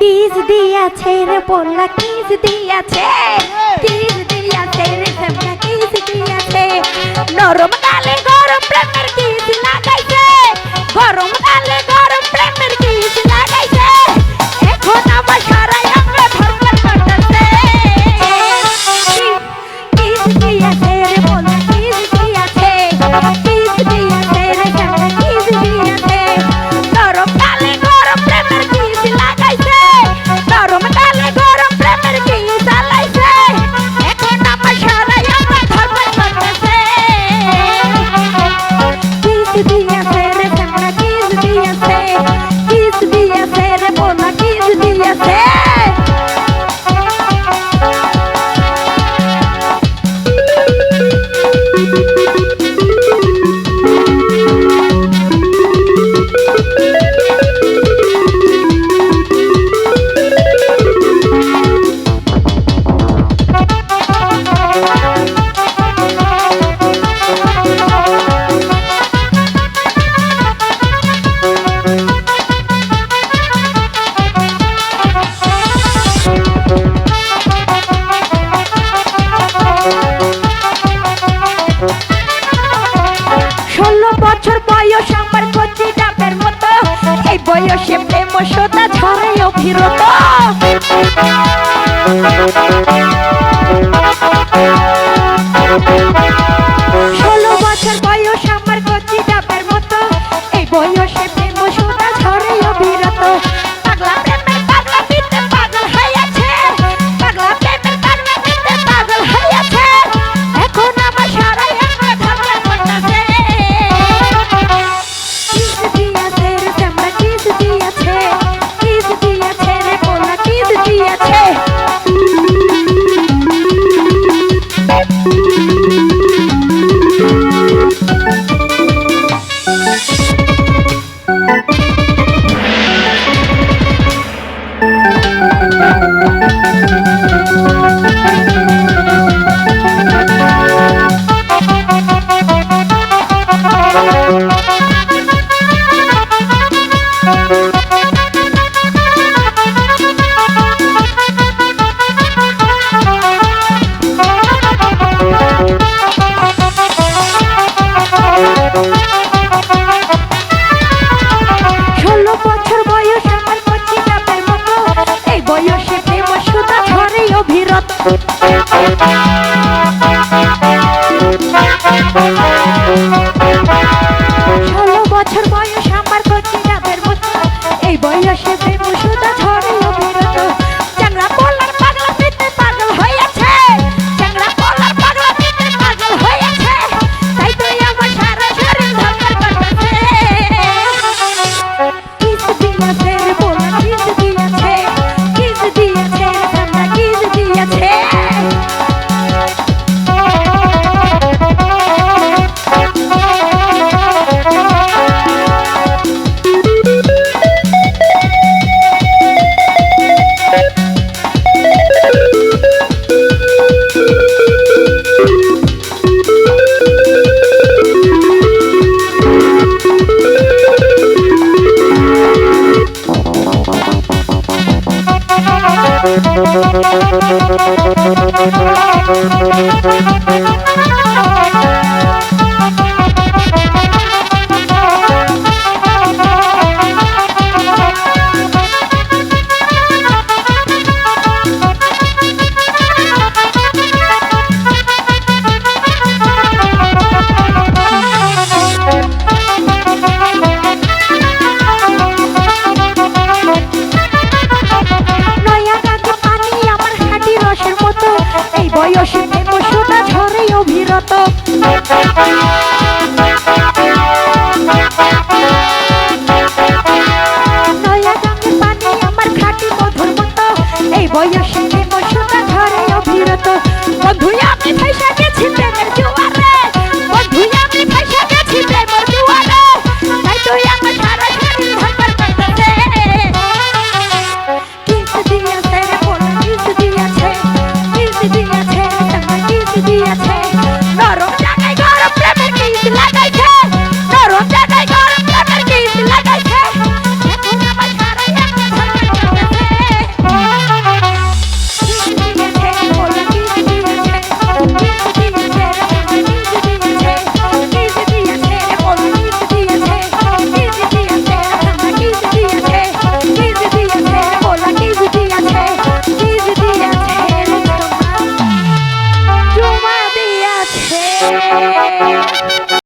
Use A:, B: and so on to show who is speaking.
A: Kiss দিয়াছে রে পোলা কিস দিয়াছে? কিস দিয়াছে রে সবটা কিস দিয়াছে? নরম গালে গরম প্রেমের কিস বয়সে প্রেম সদা ঝরে অভিরত ষোলো বছর বয়স আমার কচি ডাবের মতো। এই বয়সে ষোলো ষোলো বছর বয়স আমার এই বয়সে প্রেম সুতা ঝরে অভিরত চ্যাংড়া পোলার পাগলা পিতে পাগল হইয়াছে চ্যাংড়া পোলার পাগলা পিতে পাগল হইয়াছে তাই তো আমার সারা শরীর ধরপর করতেছে নয়া নয়া গাছে